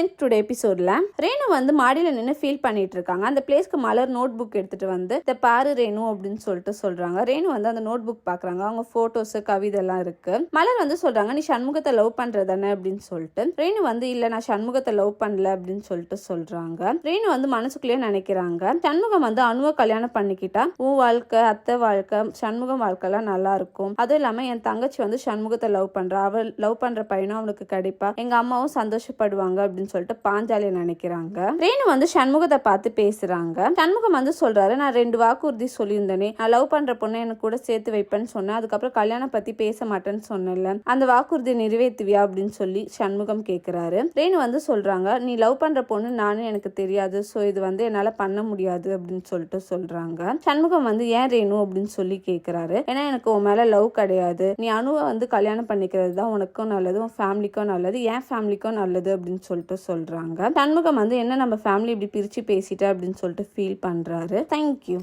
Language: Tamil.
ஃப்ரெண்ட்ஸ் டுடே எபிசோட்ல ரேணு வந்து மாடியில நின்று ஃபீல் பண்ணிட்டு இருக்காங்க அந்த பிளேஸ்க்கு மலர் நோட் புக் எடுத்துட்டு வந்து இந்த பாரு ரேணு அப்படின்னு சொல்லிட்டு சொல்றாங்க. ரேணு வந்து அந்த நோட் புக் பாக்குறாங்க. அவங்க போட்டோஸ் கவிதெல்லாம் இருக்கு. மலர் வந்து சொல்றாங்க நீ சண்முகத்தை லவ் பண்றதானே அப்படின்னு சொல்லிட்டு. ரேணு வந்து இல்ல நான் சண்முகத்தை லவ் பண்ணல அப்படின்னு சொல்லிட்டு சொல்றாங்க. ரேணு வந்து மனசுக்குள்ளேயே நினைக்கிறாங்க. சண்முகம் வந்து அணுவை கல்யாணம் பண்ணிக்கிட்டா உன் வாழ்க்கை அத்தை வாழ்க்கை சண்முகம் வாழ்க்கைலாம் நல்லா இருக்கும். அதுவும் இல்லாம என் தங்கச்சி வந்து சண்முகத்தை லவ் பண்றா. அவள் லவ் பண்ற பையனும் அவனுக்கு கிடைப்பா எங்க அம்மாவும் சந்தோஷப்படுவாங்க அப்படின்னு அப்படின்னு சொல்லிட்டு பாஞ்சாலி நினைக்கிறாங்க. ரேணு வந்து சண்முகத்தை பார்த்து பேசுறாங்க. சண்முகம் வந்து சொல்றாரு நான் ரெண்டு வாக்குறுதி சொல்லியிருந்தேனே. நான் லவ் பண்ற பொண்ணை எனக்கு கூட சேர்த்து வைப்பேன்னு சொன்னேன். அதுக்கப்புறம் கல்யாணம் பத்தி பேச மாட்டேன்னு சொன்னேன்ல. அந்த வாக்குறுதி நிறைவேற்றுவியா? அப்படின்னு சொல்லி சண்முகம் கேட்கிறாரு ரேணு வந்து சொல்றாங்க நீ லவ் பண்ற பொண்ணு நானும் எனக்கு தெரியாது. ஸோ இது வந்து என்னால பண்ண முடியாது அப்படின்னு சொல்லிட்டு சொல்றாங்க. சண்முகம் வந்து ஏன் ரேணு? அப்படின்னு சொல்லி கேட்கிறாரு ஏன்னா எனக்கு உன் மேல லவ் கிடையாது. நீ அணுவை வந்து கல்யாணம் பண்ணிக்கிறது தான் உனக்கும் நல்லது உன் ஃபேமிலிக்கும் நல்லது. என் ஃபேமிலிக்கும் நல்லது அப்படின்னு சொல்லிட்டு சொல்றாங்க. தன்முகம் வந்து என்ன நம்ம ஃபேமிலி இப்படி பிரிச்சு பேசிட்ட? அப்படின்னு சொல்லிட்டு ஃபீல் பண்றாரு. தேங்க்யூ